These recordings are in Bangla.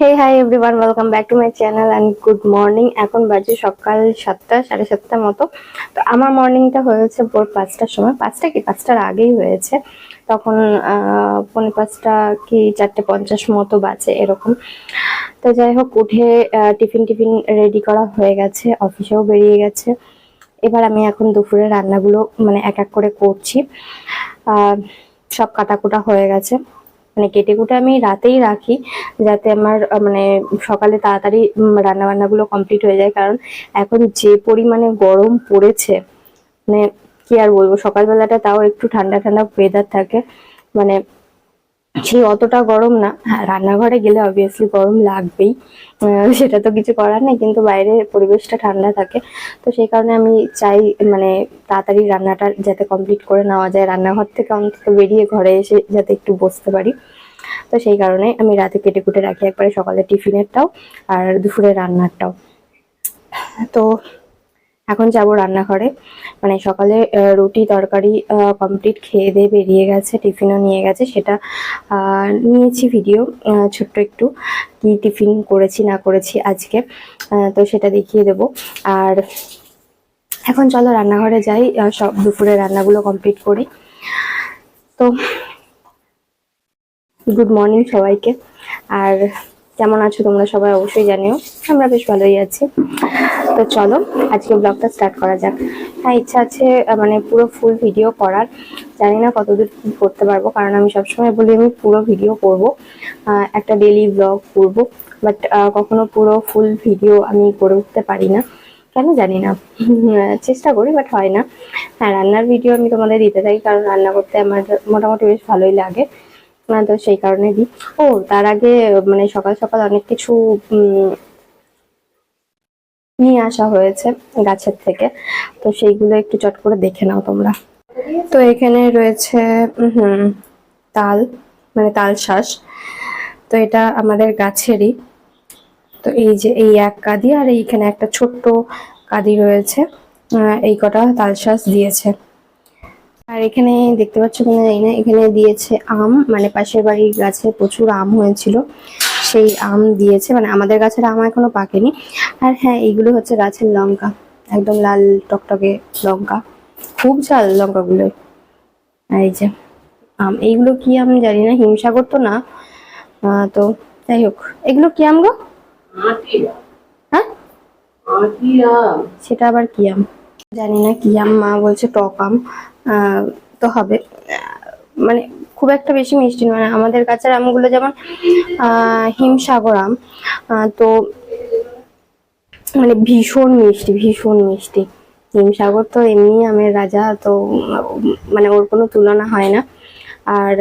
Hey hi everyone welcome back to my channel and good morning এখন বাজে সকাল সাতটা সাড়ে সাতটার মতো। তো আমার মর্নিংটা হয়েছে ভোর পাঁচটার সময়। পাঁচটা কি? পাঁচটার আগেই হয়েছে। তখন আহ, পৌনে পাঁচটা কি চারটে পঞ্চাশ মতো বাজে এরকম। তো যাই হোক উঠে টিফিন টিফিন রেডি করা হয়ে গেছে। অফিসেও বেরিয়ে গেছে। এবার আমি এখন দুপুরে রান্নাগুলো মানে এক এক করে করছি। সব কাটাকুটা হয়ে গেছে। মানে কেটে কুটে আমি রাতেই রাখি, যাতে আমার মানে সকালে তাড়াতাড়ি রান্না বান্নাগুলো কমপ্লিট হয়ে যায়। কারণ এখন যে পরিমাণে গরম পড়েছে মানে কি আর বলব, সকালবেলাটা তাও একটু ঠান্ডা ঠান্ডা ওয়েদার থাকে। মানে সেই অতটা গরম না। হ্যাঁ রান্নাঘরে গেলে অবভিয়াসলি গরম লাগবেই। সেটা তো কিছু করার নেই, কিন্তু বাইরে পরিবেশটা ঠান্ডা থাকে। তো সেই কারণে আমি চাই মানে তাড়াতাড়ি রান্নাটা যাতে কমপ্লিট করে নেওয়া যায়। রান্নাঘর থেকে অন্তত বেরিয়ে ঘরে এসে যাতে একটু বসতে পারি। তো সেই কারণে আমি রাতে কেটে কুটে রাখি। একবারে সকালে টিফিনেরটাও আর দুপুরে রান্নারটাও। তো এখন যাব রান্নাঘরে। মানে সকালে রুটি, তরকারি কমপ্লিট খেয়ে দিয়ে বেরিয়ে গেছে, টিফিনও নিয়ে গেছে। সেটা নিয়েছি ভিডিও ছোট্ট একটু। কি টিফিন করেছি, না করেছি আজকে তো সেটা দেখিয়ে দেব। আর এখন চলো রান্নাঘরে যাই সব দুপুরে রান্নাগুলো কমপ্লিট করি। তো গুড মর্নিং সবাইকে। আর কেমন আছো তোমরা সবাই অবশ্যই জানিও। আমরা বেশ ভালোই আছি। তো চলো, আজকে ব্লগটা স্টার্ট করা যাক। হ্যাঁ ইচ্ছা আছে মানে পুরো ফুল ভিডিও করার। জানি না কতদূর কি করতে পারব, কারণ আমি সবসময় বলি আমি পুরো ভিডিও করব। একটা ডেলি ব্লগ করব বাট কখনো পুরো ফুল ভিডিও আমি করে উঠতে পারি না। কেন জানি না। চেষ্টা করি বাট হয় না। হ্যাঁ রান্নার ভিডিও আমি তোমাদের দিতে থাকি, কারণ রান্না করতে আমার মোটামুটি বেশ ভালোই লাগে। আহ, তো সেই কারণে দিই ও তার আগে মানে সকাল সকাল অনেক কিছু নিয়ে আসা হয়েছে গাছের থেকে। তো সেইগুলো একটু চট করে দেখে নাও তোমরা। তো এখানে রয়েছে হুম তাল মানে তাল শ্বাস তো এটা আমাদের গাছেরই। তো এই যে এই এক কাদি আর এইখানে একটা ছোট্ট কাদি রয়েছে। এই কটা তাল শ্বাস দিয়েছে। আর এখানে দেখতে পাচ্ছ কিনা জানি না এখানে দিয়েছে আম মানে পাশের বাড়ির গাছে প্রচুর আম হয়েছিল। সেই আম দিয়েছে মানে আমাদের গাছের আম এখনও পাকেনি। আর হ্যাঁ এইগুলো হচ্ছে গাছের লঙ্কা একদম লাল টকটকে লঙ্কা। খুব ঝাল লঙ্কাগুলো। আর এই যে আম এইগুলো কি আম জানি না হিমসাগর তো না। তো যাই হোক এগুলো কি আম গো? হ্যাঁ? সেটা আবার কি আম? জানি না কি আম মা বলছে টক আম। তো হবে। মানে খুব একটা বেশি মিষ্টি মানে আমাদের কাছের আমগুলো যেমন হিমসাগর আম তো মানে ভীষণ মিষ্টি ভীষণ মিষ্টি। হিমসাগর তো এমনি আমের রাজা, তো মানে ওর কোনো তুলনা হয় না। আর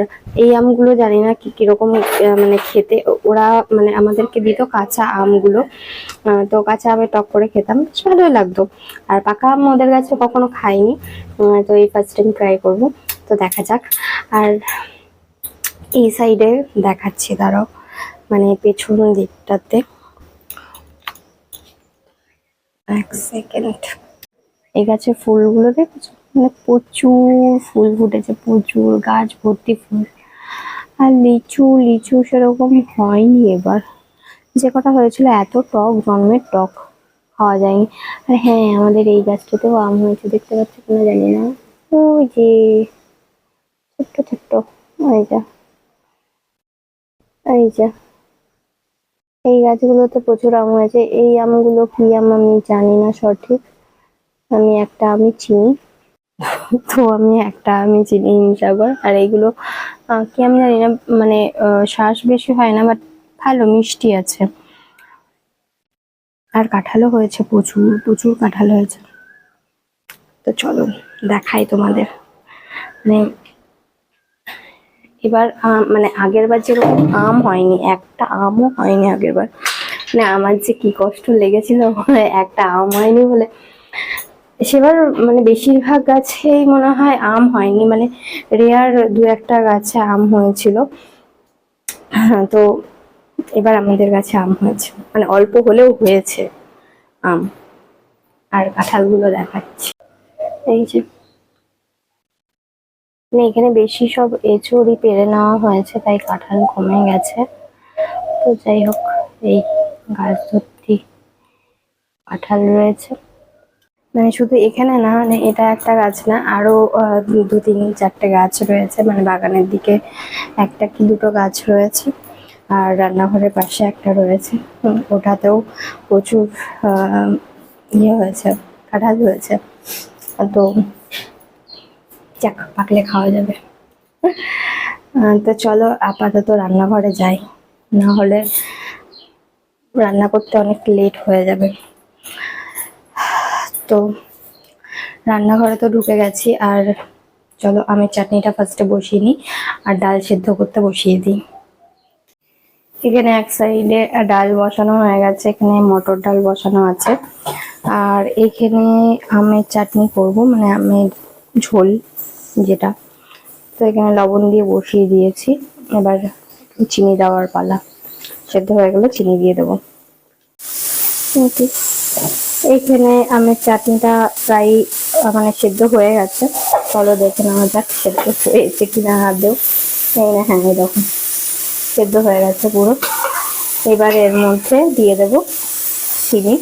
এই আমগুলো জানি না কি কীরকম মানে খেতে, ওরা মানে আমাদেরকে দিত কাঁচা আমগুলো। তো কাঁচা আমে টক করে খেতাম, বেশ ভালোই লাগতো। আর পাকা আম ওদের কাছে কখনো খাইনি। তো এই ফার্স্ট টাইম ট্রাই করব। তো দেখা যাক। আর এই সাইডে দেখাচ্ছি, দাঁড়াও। মানে পেছন দিকটাতে। এক সেকেন্ড এই গাছে ফুলগুলো দেখেছ? মানে প্রচুর ফুল ফুটেছে, প্রচুর গাছ ভর্তি ফুল। আর লিচু লিচু সেরকম হয়নি এবার। যে কটা হয়েছিল, এত টক, জন্মের টক খাওয়া যায়নি। আর হ্যাঁ আমাদের এই গাছটাতেও আম হয়েছে, দেখতে পাচ্ছি কিনা জানি না। ওই যে, ছোট্ট ছোট্ট, ওই যা, এই যে। এই গাছগুলোতে প্রচুর আম হয়েছে। এই আমগুলো কি আম আমি জানি না সঠিক। আমি একটা আমি চিনি। তো আমি একটা, আমি চিনি হিমসাগর আর এইগুলো কি আমি জানি না মানে শ্বাস বেশি হয় না বাট ভালো, মিষ্টি আছে। আর কাঁঠালও হয়েছে প্রচুর প্রচুর কাঁঠাল হয়েছে। তো চলো, দেখাই তোমাদের। মানে এবার মানে আগের বার যেরকম আম হয়নি, একটা আমও হয়নি আগের বার। মানে আমার যে কি কষ্ট লেগেছিল একটা আম হয়নি বলে সেবার মানে বেশিরভাগ গাছেই মনে হয় আম হয়নি মানে রেয়ার দু একটা গাছে আম হয়েছিল। হ্যাঁ, তো এবার আমাদের গাছে আম হয়েছে মানে অল্প হলেও হয়েছে আম। আর কাঁঠালগুলো দেখাচ্ছি। এই যে। মানে এখানে বেশি সব এঁচড়ই পেরে নেওয়া হয়েছে তাই কাঁঠাল কমে গেছে। তো যাই হোক এই গাছ ভর্তি কাঁঠাল রয়েছে। মানে শুধু এখানে না মানে এটা একটা গাছ না আরও আহ, দু- তিন চারটে গাছ রয়েছে মানে বাগানের দিকে একটা কি দুটো গাছ রয়েছে আর রান্নাঘরের পাশে একটা রয়েছে ওটাতেও প্রচুর ইয়ে হয়েছে কাঁঠাল হয়েছে তো যাক পাকলে খাওয়া যাবে। তো চলো আপাতত রান্নাঘরে যাই না হলে রান্না করতে অনেক লেট হয়ে যাবে। তো রান্নাঘরে তো ঢুকে গেছি, আর চলো আমি চাটনিটা ফার্স্টে বসিয়ে নিই, আর ডাল সেদ্ধ করতে বসিয়ে দিই। এখানে এক সাইডে ডাল বসানো হয়ে গেছে, এখানে মটর ডাল বসানো আছে। আর এখানে আমের চাটনি করব মানে আমের ঝোল যেটা, তো এখানে লবণ দিয়ে বসিয়ে দিয়েছি। এবার চিনি দেওয়ার পালা, সেদ্ধ হয়ে গেলে চিনি দিয়ে দেবো। এইখানে আমের চাটনিটা প্রায় মানে সেদ্ধ হয়ে গেছে। চলো দেখে নেওয়া যাক সেদ্ধ হয়েছে কিনা হাত দেও এই না হ্যাঁ দেখো। সেদ্ধ হয়ে গেছে পুরো। এবার এর মধ্যে দিয়ে দেব চিনি।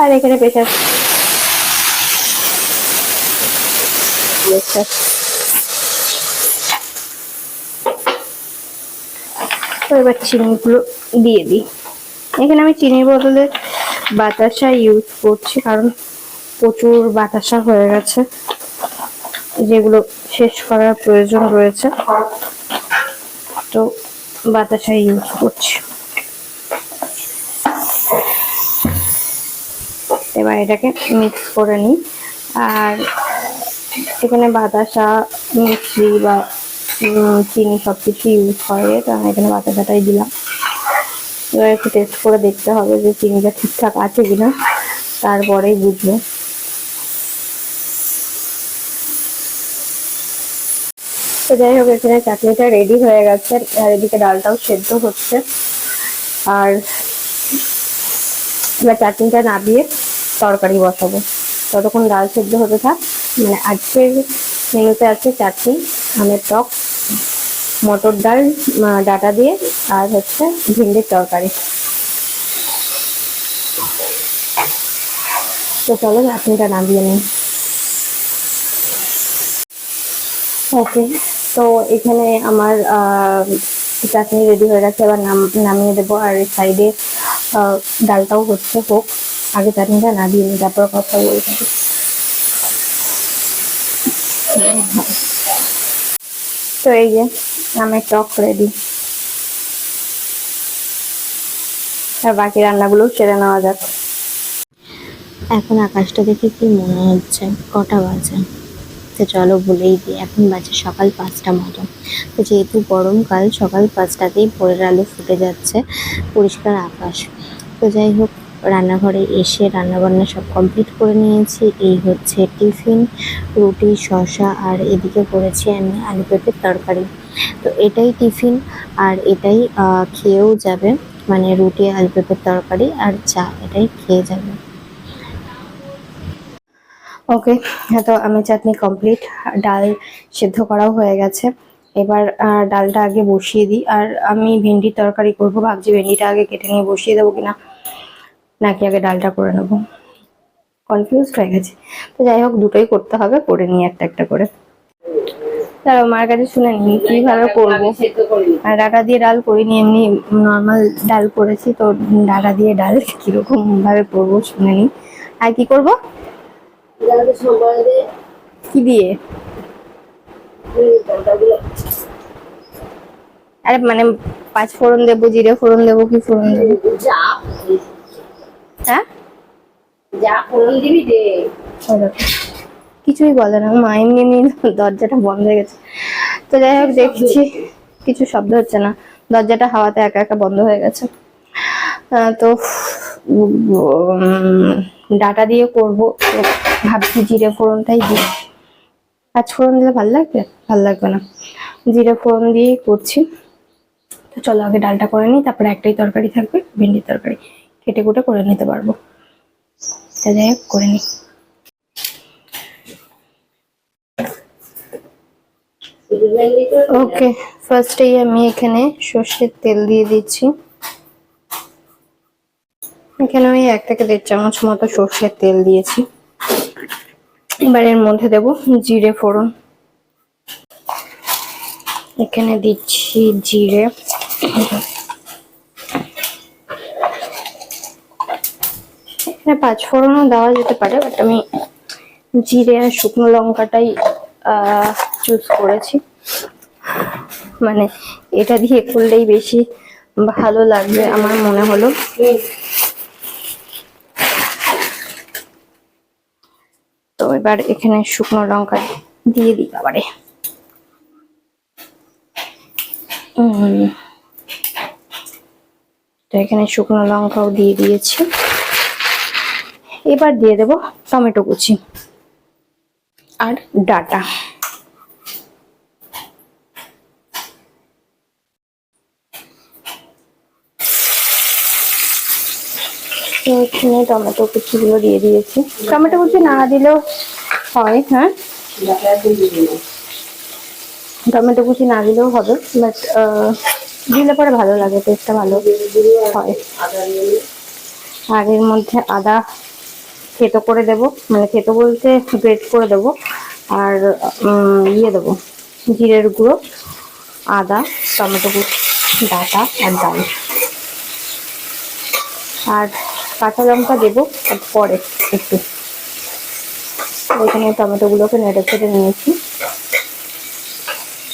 আর এখানে প্রেশার তো এবার চিনিগুলো দিয়ে দিই। এখানে আমি চিনির বদলে বাতাসা ইউজ করছি, কারণ প্রচুর বাতাসা হয়ে গেছে, যেগুলো শেষ করার প্রয়োজন রয়েছে। তো বাতাসা ইউজ করছি। এবার এটাকে মিক্স করে নিই। আর এখানে বাতাসা, মিষ্টি বা চিনি সব কিছু ইউজ করে তো আমি এখানে বাতাসাটাই দিলাম। এবার একটু টেস্ট করে দেখতে হবে যে চিনিটা ঠিকঠাক আছে কিনা। তারপরেই বুঝব। তো যাই হোক, এখানে চাটনিটা রেডি হয়ে গেছে আর এদিকে ডালটাও সেদ্ধ হচ্ছে। আর এবার চাটনিটা নাবিয়ে তরকারি বসাবো। ততক্ষণ ডাল সেদ্ধ হতে থাক। মানে আজকের মেনুতে আছে চাটনি, আমের টক মটর ডাল ডাটা দিয়ে, আর হচ্ছে ভিন্ডির তরকারি। তো চলো চাটনিটা নামিয়ে নিন। ওকে, তো এখানে আমার চাটনি রেডি হয়ে গেছে। এবার নাম, নামিয়ে দেবো। আর সাইডে ডালটাও হচ্ছে হোক। আগে চাটনিটা নামিয়ে নিই, তারপর কথা বলে থাকি তো এই যে আমের টক রেডি আর বাকি রান্নাগুলো সেরে নেওয়া যাক। এখন আকাশটা দেখে কি মনে হচ্ছে? কটা বাজে? তো চলো বলেই দিই, এখন বাজে সকাল পাঁচটা মতো। তো যেহেতু গরমকাল সকাল পাঁচটাতেই ভোরের আলো ফুটে যাচ্ছে, পরিষ্কার আকাশ। তো যাই হোক, রান্নাঘরে এসে রান্নাবান্না সব কমপ্লিট করে নিয়েছি। এই হচ্ছে টিফিন, রুটি, শসা, আর এদিকে করেছি আমি আলু পেঁপের তরকারি। তো এটাই টিফিন, আর এটাই খেয়েও যাবে। মানে রুটি, আলু পেঁপের তরকারি আর চা, এটাই খেয়ে যাবে। ওকে, তো আমি চাটনি কমপ্লিট। ডাল সেদ্ধ করাও হয়ে গেছে। এবার ডালটা আগে বসিয়ে দিই। আর আমি ভেন্ডির তরকারি করব, ভাবছি ভেন্ডিটা আগে কেটে নিয়ে বসিয়ে দেবো কিনা। নাকি আগে ডালটা করে নেব। কনফিউজ হয়ে গেছে। তো যাই হোক, দুটোই করতে হবে, করে নিই একটা একটা করে। দাঁড়াও মার কাছে শুনে নিই কীভাবে করব? আর ডাটা দিয়ে ডাল করিনি এমনি নর্মাল ডাল করেছি তো ডাটা দিয়ে ডাল কীরকম ভাবে করব শুনে নিই আর কি করব? কি দিয়ে? আরে মানে পাঁচ ফোড়ন দেবো জিরে ফোড়ন দেবো কি ফোড়ন দেবো? হ্যাঁ? যা ফোড়ন দিবি দে। কিছুই বলে না মা এমনি এমনি দরজাটা বন্ধ হয়ে গেছে। তো যাই হোক, দেখছি কিছু শব্দ হচ্ছে না, দরজাটা হাওয়াতে একা একা বন্ধ হয়ে গেছে। তো ডাটা দিয়ে করব ভাবছি জিরে ফোড়নটাই দিই। পাঁচ ফোড়ন দিলে ভালো লাগবে? ভালো লাগবে না। জিরে ফোড়ন দিয়েই করছি। তো চলো আগে ডালটা করে নিই, তারপরে একটাই তরকারি থাকবে, ভেন্ডির তরকারি। কেটে কুটে করে নিতে পারব। তা যাই হোক, করে নিই। ওকে ফার্স্টেই আমি এখানে সর্ষের তেল দিয়ে দিচ্ছি। এখানে আমি এক থেকে দেড় চামচ মতো সর্ষের তেল দিয়েছি। এবার এর মধ্যে দেব জিরে ফোড়ন। এখানে দিচ্ছি জিরে। এখানে পাঁচ ফোড়নও দেওয়া যেতে পারে বাট আমি জিরে আর শুকনো লঙ্কাটাই চুজ করেছি। মানে এটা দিয়ে করলেই বেশি ভালো লাগবে আমার মনে হলো। তো এবার এখানে শুকনো লঙ্কা দিয়ে দিই আবারে। তো এখানে শুকনো লঙ্কাও দিয়ে দিয়েছি। এবার দিয়ে দেব টমেটো কুচি আর ডাটা। এখানে টমেটো কুচিগুলো দিয়ে দিয়েছি। টমেটো কুচি না দিলেও হয় হ্যাঁ? টমেটো কুচি না দিলেও হবে বাট দিলে পরে ভালো লাগে টেস্টটা ভালো হয়। আর এর মধ্যে আদা থেতো করে দেব মানে থেতো বলতে গ্রেট করে দেব, আর ইয়ে দেবো, জিরের গুঁড়ো, আদা, টমেটো ডাটা, আর ডাল। আর কাঁচা লঙ্কা দেবো পরে একটু। এখানে টমেটোগুলোকে নেড়ে চেড়ে নিয়েছি।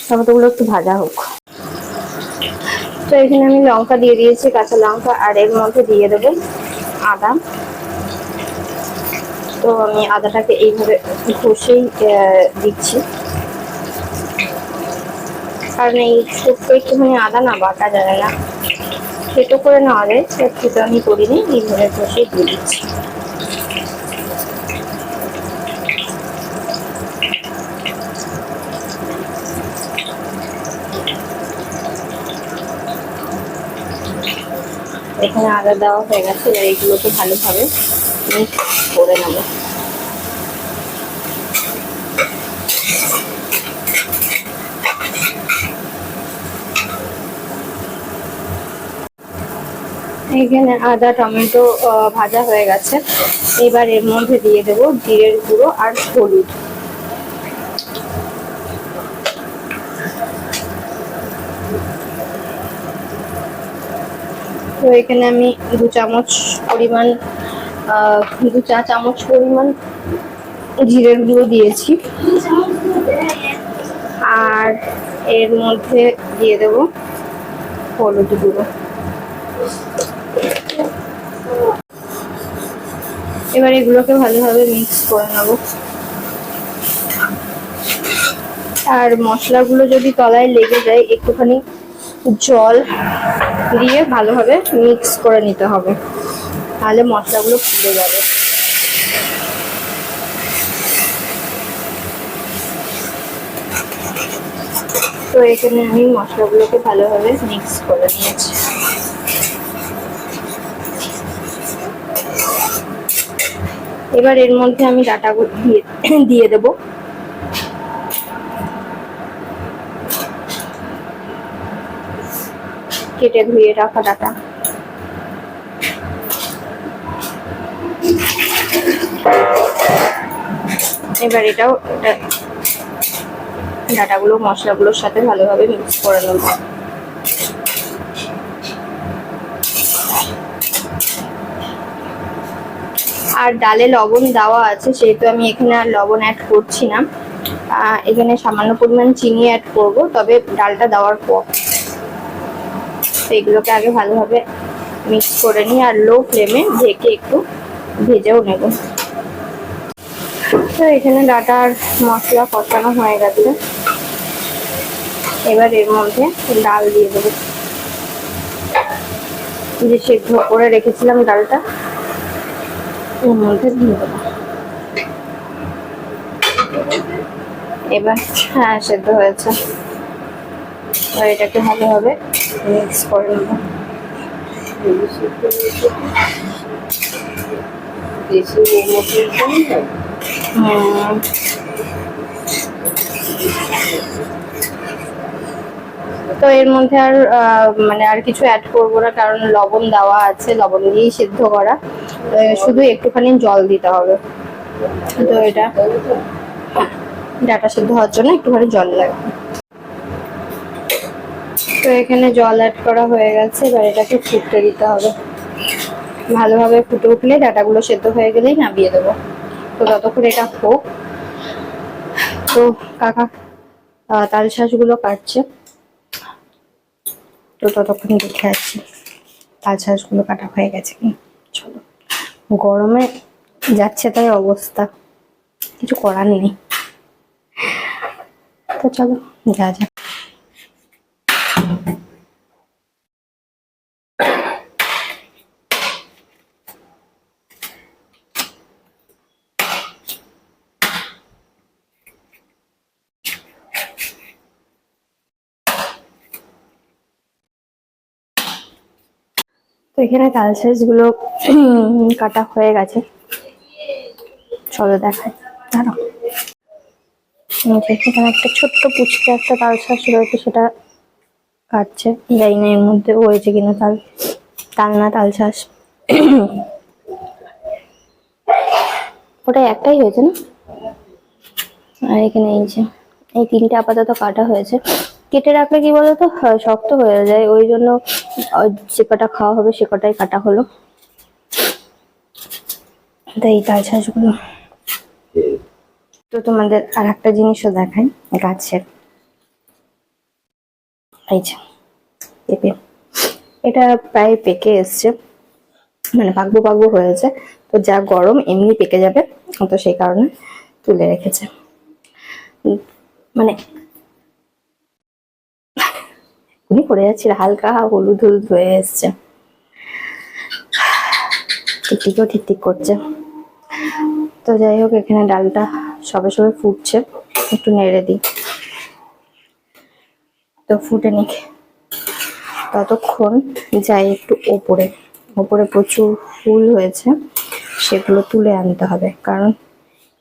টমেটোগুলো একটু ভাজা হোক। তো এখানে আমি লঙ্কা দিয়ে দিয়েছি, কাঁচা লঙ্কা, আর এর মধ্যে দিয়ে দেবো আদা। তো আমি আদাটাকে এইভাবে ঘষেই দিচ্ছি। কারণ এই শুক্তো একটুখানি আদা না বাটা যাবে না। সেটো করে নেওয়া যায় সেটা আমি করিনি এইভাবে ঘষে দিয়ে দিচ্ছি। এখানে আদা দেওয়া হয়ে গেছে, এবার এইগুলোকে ভালোভাবে মিক্স করে নেব। এখানে আদা, টমেটো ভাজা হয়ে গেছে। এবার এর মধ্যে দিয়ে দেব জিরের গুঁড়ো আর হলুদ। তো এখানে আমি দু চামচ পরিমাণ দু চা চামচ পরিমাণ জিরের গুঁড়ো দিয়েছি। আর এর মধ্যে দিয়ে দেব হলুদ গুঁড়ো। এবার এগুলোকে ভালোভাবে মিক্স করে নেব। আর মশলাগুলো যদি তলায় লেগে যায়, একটুখানি জল দিয়ে ভালোভাবে মিক্স করে নিতে হবে। তাহলে মশলাগুলো ফুলে যাবে। তো এখানে আমি মশলাগুলোকে ভালোভাবে মিক্স করে নিয়েছি। এবার এর মধ্যে আমি ডাটাগুলো দিয়ে দিয়ে দেবো। কেটে ধুয়ে রাখা ডাটা। এবার এটাও, এটা ডাটাগুলো, মশলাগুলোর সাথে ভালোভাবে মিক্স করে নেব। আর ডালে লবণ দেওয়া আছে, সেহেতু আমি এখানে আর লবণ অ্যাড করছি না। এখানে সামান্য পরিমাণ চিনি অ্যাড করব, তবে ডালটা দেওয়ার পর। এগুলোকে আগে ভালোভাবে মিক্স করে নিই আর লো ফ্লেমে ঢেকে একটু ভেজেও নেব। তো এখানে ডাটা আর মশলা কষানো হয়ে গেছে। এবার এর মধ্যে ডাল দিয়ে দেবো। যে সেদ্ধ করে রেখেছিলাম ডালটা। এবার হ্যাঁ সেদ্ধ হয়েছে। তো এর মধ্যে আর মানে আর কিছু অ্যাড করব না, কারণ লবণ দেওয়া আছে, লবণ দিয়েই সিদ্ধ করা। শুধু একটুখানি জল দিতে হবে। তো এটা ডাটা সিদ্ধ হওয়ার জন্য একটুখানি জল লাগবে। তো এখানে জল অ্যাড করা হয়ে গেছে, এবার এটাকে ফুটতে দিতে হবে। ভালোভাবে ফুটে উঠলে ডাটাগুলো সেদ্ধ হয়ে গেলেই নামিয়ে দেবো। তো ততক্ষণ এটা হোক। তো কাকা তাল শাঁসগুলো কাটছে। তো ততক্ষণ দেখে আসছি, তাল শাঁসগুলো কাটা হয়ে গেছে কি? চলো। গরমে যাচ্ছে তাই অবস্থা। কিছু করার নেই। তো চলো যা যা তো এখানে তালগুলো কাটা হয়ে গেছে। চলো দেখায় এই এখানে একটা ছোট্ট পুচকে একটা তাল শাঁস রয়েছে, সেটা কাটছে। জানি না এর মধ্যে হয়েছে কিনা তাল তাল না তাল শাঁস ওটা একটাই হয়েছে না? আর এখানে এই যে, এই তিনটে আপাতত কাটা হয়েছে। কেটে রাখলে কি বলতো? শক্ত হয়ে যায়। ওই জন্য যে কটা খাওয়া হবে সে কটাই কাটা হলো। তো এই তাল শাঁসগুলো তো তোমাদের আর একটা জিনিসও দেখাই, গাছের। এই যে এটা প্রায় পেকে এসছে। মানে পাকবো পাকবো হয়েছে। তো যা গরম, এমনি পেকে যাবে। তো সেই কারণে তুলে রেখেছে। মানে এখনই পড়ে যাচ্ছিল হালকা হলুদ হলুদ হয়ে এসছে। টিকটিকেও ঠিক ঠিক করছে। তো যাই হোক, এখানে ডালটা সবে সবে ফুটছে। একটু নেড়ে দিই। তো ফুটে নিক। ততক্ষণ যাই একটু ওপরে। ওপরে প্রচুর ফুল হয়েছে, সেগুলো তুলে আনতে হবে। কারণ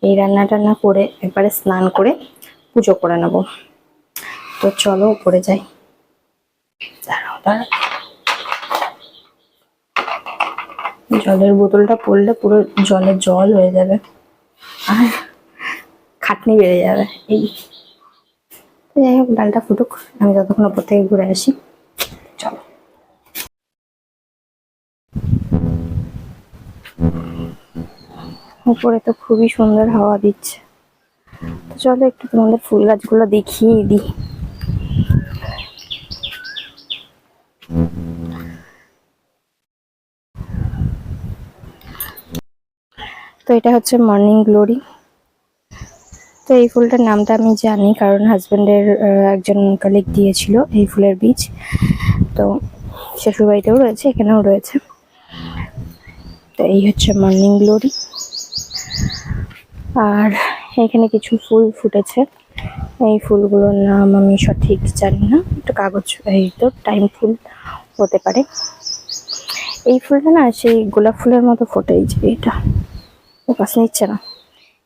এই রান্না টান্না করে একবারে স্নান করে পুজো করে নেব। তো চলো উপরে যাই। জলের বোতলটা পড়লে পুরো জলে জল হয়ে যাবে। আর খাটনি বেড়ে যাবে। এই। যাই হোক, ডালটা ফুটুক, আমি যতক্ষণ ওপর থেকে ঘুরে আসি। চলো। উপরে তো খুবই সুন্দর হাওয়া দিচ্ছে। চলো একটু তোমাদের ফুল গাছগুলো দেখিয়ে দিই। তো এটা হচ্ছে মর্নিং গ্লোরি তো এই ফুলটার নামটা আমি জানি কারণ হাজবেন্ডের একজন কালিক দিয়েছিল এই ফুলের বীজ। তো শ্বশুর বাড়িতেও রয়েছে, এখানেও রয়েছে। তো এই হচ্ছে মর্নিং গ্লোরি আর এখানে কিছু ফুল ফুটেছে। এই ফুলগুলোর নাম আমি সঠিক জানি না। একটু কাগজ, এই তো টাইম ফুল হতে পারে। এই ফুলটা না, সেই গোলাপ ফুলের মতো ফোটে এই যে এটা। ও পাশে নিচ্ছে না।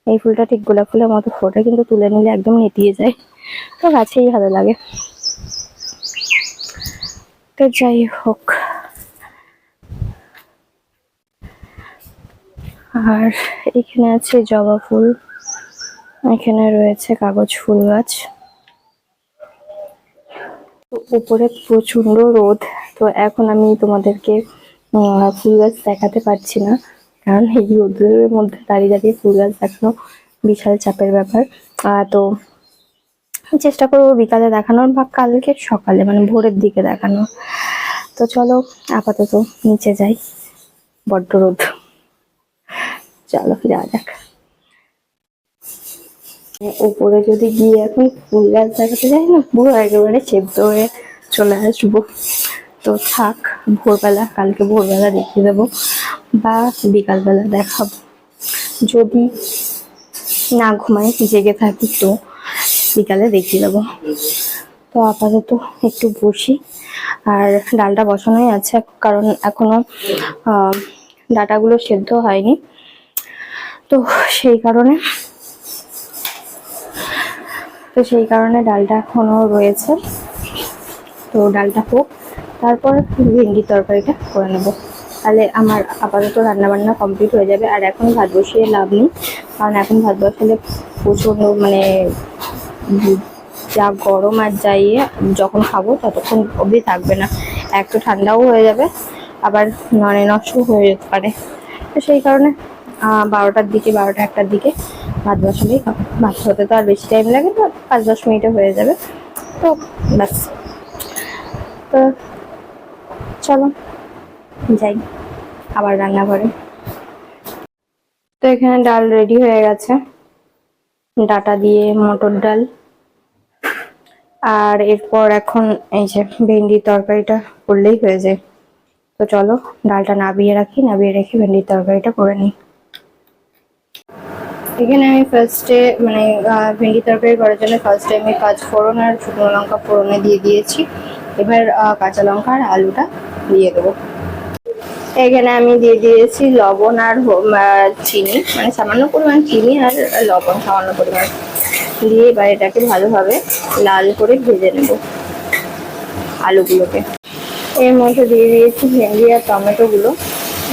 এই ফুলটা ঠিক গোলাপ ফুলের মতো ফোটে, কিন্তু তুলে নিলে একদম নেতিয়ে যায়। তো গাছেই ভালো লাগে। তো যাই হোক। আর এখানে আছে জবা ফুল। এখানে রয়েছে কাগজ, ফুল গাছ। উপরে প্রচণ্ড রোদ। তো এখন আমি তোমাদেরকে ফুল গাছ দেখাতে পারছি না। কারণ এই রোদের মধ্যে দাঁড়িয়ে দাঁড়িয়ে ফুল গাছ দেখানো বিশাল চাপের ব্যাপার। তো চেষ্টা করব বিকালে দেখানোর বা কালকে সকালে মানে ভোরের দিকে দেখানো। তো চলো, আপাতত নিচে যাই। বড্ড রোদ। চলো, যাওয়া যাক। উপরে যদি গিয়ে এখন ফুল গাছ দেখাতে যাই না পুরো একেবারে সেদ্ধ হয়ে চলে আসব। তো থাক ভোরবেলা কালকে ভোরবেলা দেখিয়ে দেবো বা বিকালবেলা দেখাবো। যদি না ঘুমাই জেগে থাকি তো বিকালে দেখিয়ে দেবো। তো আপাতত একটু বসি। আর ডালটা বসানোই আছে কারণ এখনও আহ, ডাটাগুলো সেদ্ধ হয়নি। তো সেই কারণে তো সেই কারণে ডালটা এখনও রয়েছে। তো তো ডালটা হোক, তারপর ভেন্ডির তরকারিটা করে নেব। তাহলে আমার আপাতত রান্না বান্না কমপ্লিট হয়ে যাবে, আর এখন ভাত বসিয়ে লাভ নেই। কারণ এখন ভাত বসালে প্রচণ্ড মানে যা গরম আর যাইয়ে যখন খাব ততক্ষণ অবধি থাকবে না। একটু ঠান্ডাও হয়ে যাবে, আবার ননে নষ্ট হয়ে যেতে পারে। তো সেই কারণে বারোটার দিকে, বারোটা একটার দিকে ভাত বসালেই হবে। ভাত হতে তো আর বেশি টাইম লাগে না, পাঁচ দশ মিনিটে হয়ে যাবে। তো ব্যাস। তো চলো, যাই, আবার রান্নাঘরে। তো এখানে ডাল রেডি হয়ে গেছে। ডাটা দিয়ে মটর ডাল। আর এরপর এখন এই যে ভেন্ডির তরকারিটা করলেই হয়ে যায়। তো চলো, ডালটা নাবিয়ে রাখি, নাবিয়ে রেখে ভেন্ডির তরকারিটা করে নিই। এখানে আমি ফার্স্টে মানে ভেন্ডি তরকারি করার জন্য ফার্স্টে আমি পাঁচ ফোড়ন আর শুকনো লঙ্কা ফোড়নে দিয়ে দিয়েছি। এবার কাঁচা লঙ্কা আর আলুটা দিয়ে দেবো। এখানে আমি দিয়ে দিয়েছি লবণ আর চিনি। মানে সামান্য পরিমাণ চিনি আর লবণ, সামান্য পরিমাণ। দিয়ে এবার এটাকে ভালোভাবে লাল করে ভেজে নেব আলুগুলোকে। এর মধ্যে দিয়ে দিয়েছি ভেন্ডি আর টমেটোগুলো।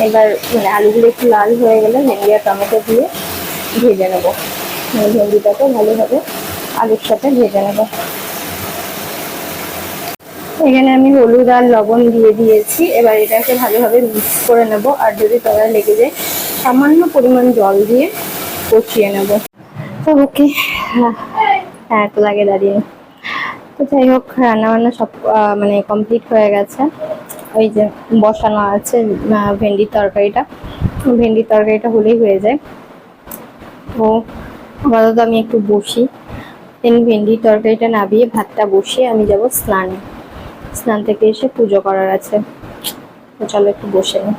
এবার মানে আলুগুলো একটু লাল হয়ে গেলে ভেন্ডি আর টমেটো দিয়ে ভেজে নেব। ভেন্ডিটাকে ভালোভাবে আলুর সাথে ভেজে নেব। এখানে আমি হলুদ আর লবণ দিয়ে দিয়েছি। এবার এটাকে ভালোভাবে মিক্স করে নেব আর যদি তলায় লেগে যায় সামান্য পরিমাণ জল দিয়ে কষিয়ে নেব। তো ওকে হ্যাঁ তো লাগে দাঁড়িয়ে তো যাই হোক রান্না বান্না সব মানে কমপ্লিট হয়ে গেছে। ওই যে বসানো আছে ভেন্ডির তরকারিটা। ভেন্ডির তরকারিটা হলেই হয়ে যায়। তো আপাতত আমি একটু বসি। দেন ভেন্ডির তরকারিটা নাবিয়ে ভাতটা বসিয়ে আমি যাব স্নানে। স্নান থেকে এসে পুজো করার আছে। তো চলো একটু বসে নিই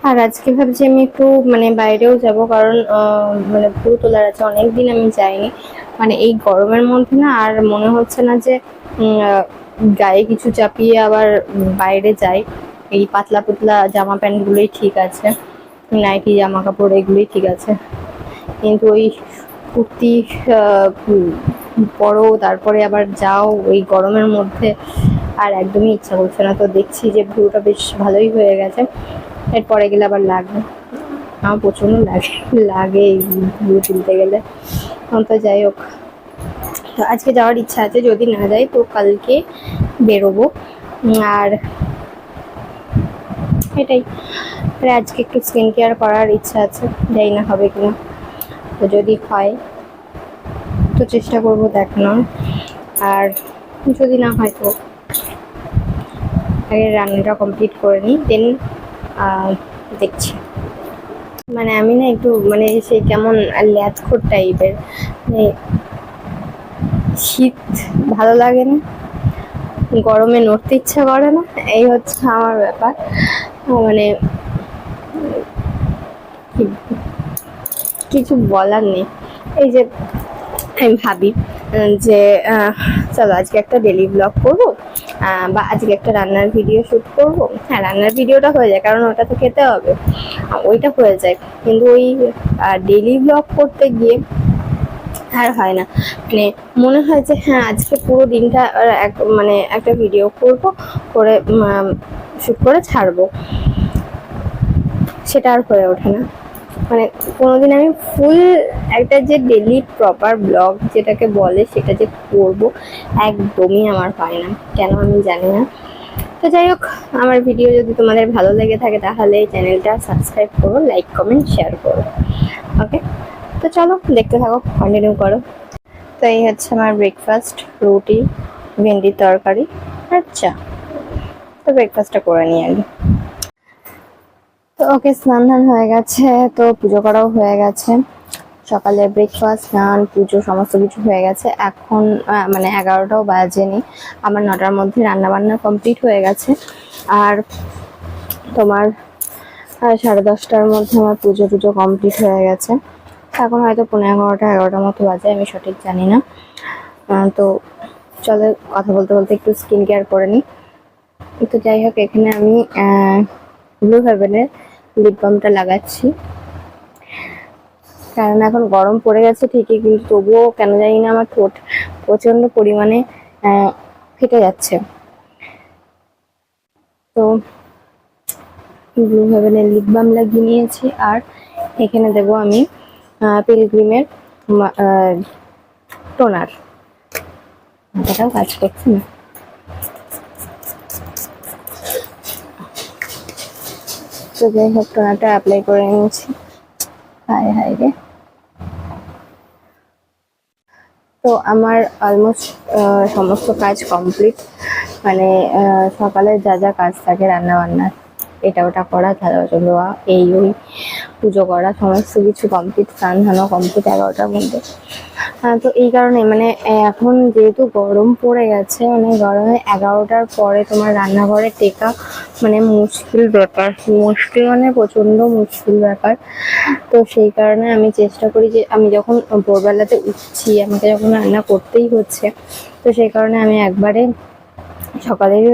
আর আজকে ভাবছি আমি একটু মানে বাইরেও যাব কারণ মানে ভুল তোলার আছে, অনেকদিন আমি যাইনি। মানে এই গরমের মধ্যে না, আর মনে হচ্ছে না যে গায়ে কিছু চাপিয়ে আবার বাইরে যাই। এই পাতলা পাতলা জামা প্যান্টগুলোই ঠিক আছে। নাইটি জামা কাপড় এগুলোই ঠিক আছে। কিন্তু ওই কুর্তি পরো, তারপরে আবার যাও ওই গরমের মধ্যে আর একদমই ইচ্ছা করছে না। তো দেখছি যে ভুরুটা বেশ ভালোই হয়ে গেছে। এরপরে গেলে আবার লাগবে। আমার প্রচণ্ড লাগে লাগে এই ভুরু তুলতে গেলে। তো যাই হোক। তো আজকে যাওয়ার ইচ্ছা আছে, যদি না যাই তো কালকে বেরোবো। আর এটাই। আজকে একটু স্কিন কেয়ার করার ইচ্ছা আছে যাই না হবে কিনা। যদি হয়। তো চেষ্টা করব দেখানোর। আর যদি না হয় তো আগে রান্নাটা কমপ্লিট করে নিই দেন দেখছি। মানে আমি না একটু মানে সেই কেমন ল্যাচখোর টাইপের। মানে শীত ভালো লাগে না, গরমে নড়তে ইচ্ছা করে না, এই হচ্ছে আমার ব্যাপার। মানে কিছু বলার নেই। এই যে, আমি ভাবি যে চলো আজকে একটা ডেলি ব্লগ করব বা আজকে একটা রান্নার ভিডিও শুট করব। হ্যাঁ রান্নার ভিডিওটা হয়ে যায়, কারণ ওটা তো খেতে হবে। ওইটা হয়ে যায়। কিন্তু ওই ডেলি ব্লগ করতে গিয়ে আর হয় না। মানে মনে হয় যে হ্যাঁ আজকে পুরো দিনটা এক মানে একটা ভিডিও করব, করে শ্যুট করে ছাড়বো। সেটা আর হয়ে ওঠে না। মানে কোনোদিন আমি ফুল একটা যে ডেলি প্রপার ব্লগ যেটাকে বলে সেটা যে করব একদমই আমার হয় না। কেন আমি জানি না। তো যাই হোক, আমার ভিডিও যদি তোমাদের ভালো লেগে থাকে তাহলে চ্যানেলটা সাবস্ক্রাইব করো লাইক কমেন্ট শেয়ার করো। ওকে তো চলো, দেখতে থাকো কন্টিনিউ করো। তো এই হচ্ছে আমার ব্রেকফাস্ট রুটি, ভেন্ডির তরকারি। চা তো ব্রেকফাস্টটা করে নিই আগে তো ওকে স্নান ধান হয়ে গেছে, তো পুজো করাও হয়ে গেছে। সকালে ব্রেকফাস্ট স্নান, পুজো, সমস্ত কিছু হয়ে গেছে। এখন মানে এগারোটাও বাজেনি। আমার নটার মধ্যে রান্না বান্না কমপ্লিট হয়ে গেছে। আর তোমার সাড়ে দশটার মধ্যে আমার পুজো টুজো কমপ্লিট হয়ে গেছে। এখন হয়তো পনেরো এগারোটা, এগারোটার মতো বাজে, আমি সঠিক জানি না। তো চলে, কথা বলতে বলতে একটু স্কিন কেয়ার করে নিই। তো যাই হোক, এখানে আমি ব্লু হেভেনের লিপ বামটা লাগাচ্ছি। কারণ এখন গরম পড়ে গেছে ঠিকই, কিন্তু তবুও কেন জানি না আমার ঠোঁট প্রচণ্ড পরিমাণে ফেটে যাচ্ছে। তো ব্লু হেভেনের লিপ বাম লাগিয়ে নিয়েছি, আর এখানে দেবো আমি পিলগ্রিমের টোনার মাথাটাও কাজ করছে না। হোক টোনারটা অ্যাপ্লাই করে নিয়েছি। হায় হায় রে। তো আমার অলমোস্ট সমস্ত কাজ কমপ্লিট মানে সকালে যা যা কাজ থাকে রান্না বান্নার এটা ওটা করা ঝাড়া দেওয়া এই ওই পুজো করা, সমস্ত কিছু কমপ্লিট স্নান ধানও কমপ্লিট এগারোটার মধ্যে। হ্যাঁ তো এই কারণে মানে এখন যেহেতু গরম পড়ে গেছে মানে গরমে এগারোটার পরে তোমার রান্নাঘরে টেকা মানে মুশকিল ব্যাপার। মুশকিল মানে প্রচণ্ড মুশকিল ব্যাপার। তো সেই কারণে আমি চেষ্টা করি যে, আমি যখন ভোরবেলাতে উঠছি, আমাকে যখন রান্না করতেই হচ্ছে, তো সেই কারণে আমি একবারে সকালের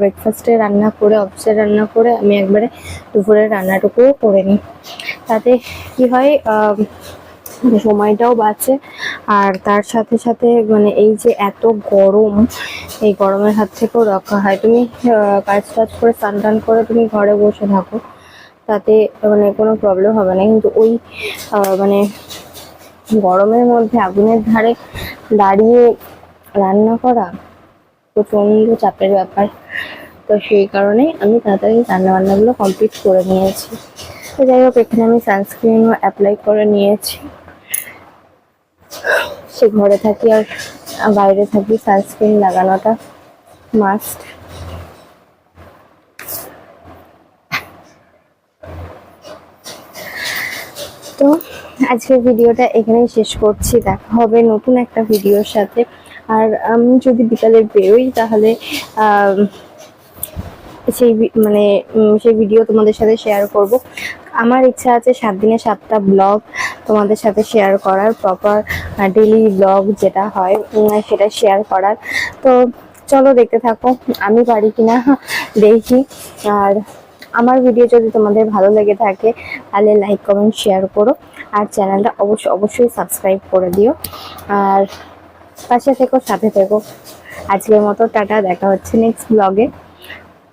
ব্রেকফাস্টে রান্না করে অফিসে রান্না করে, আমি একবারে দুপুরের রান্নাটুকুও করে নিই। তাতে কি হয় সময়টাও বাঁচে। আর তার সাথে সাথে মানে এই যে এত গরম, এই গরমের হাত থেকেও রক্ষা হয়। তুমি কাজ টাজ করে স্নান টান করে তুমি ঘরে বসে থাকো, তাতে মানে কোনো প্রবলেম হবে না। কিন্তু ওই মানে গরমের মধ্যে আগুনের ধারে দাঁড়িয়ে রান্না করা প্রচণ্ড চাপের ব্যাপার। তো সেই কারণে আমি তাড়াতাড়ি রান্না বান্নাগুলো কমপ্লিট করে নিয়েছি। তো যাই হোক, এখানে আমি সানস্ক্রিনও অ্যাপ্লাই করে নিয়েছি। সে ঘরে থাকি আর বাইরে থাকি সানস্ক্রিন লাগানোটা মাস্ট তো আজকের ভিডিওটা এখানেই শেষ করছি। দেখা হবে নতুন একটা ভিডিওর সাথে। আর আমি যদি বিকালে বেরোই তাহলে সেই মানে সেই ভিডিও তোমাদের সাথে শেয়ার করব। আমার ইচ্ছা আছে সাত দিনে সাতটা ব্লগ তোমাদের সাথে শেয়ার করার প্রপার ডেলি ব্লগ যেটা হয় সেটা শেয়ার করার। তো চলো দেখতে থাকো, আমি পারি কিনা দেখি। আর আমার ভিডিও যদি তোমাদের ভালো লেগে থাকে, তাহলে লাইক কমেন্ট শেয়ার করো। আর চ্যানেলটা অবশ্যই অবশ্যই সাবস্ক্রাইব করে দিও। আর পাশে থেকো, সাথে থেকো। আজকের মতো টাটা, দেখা হচ্ছে নেক্সট ব্লগে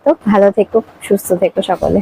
তো ভালো থেকো, সুস্থ থেকো সকলে।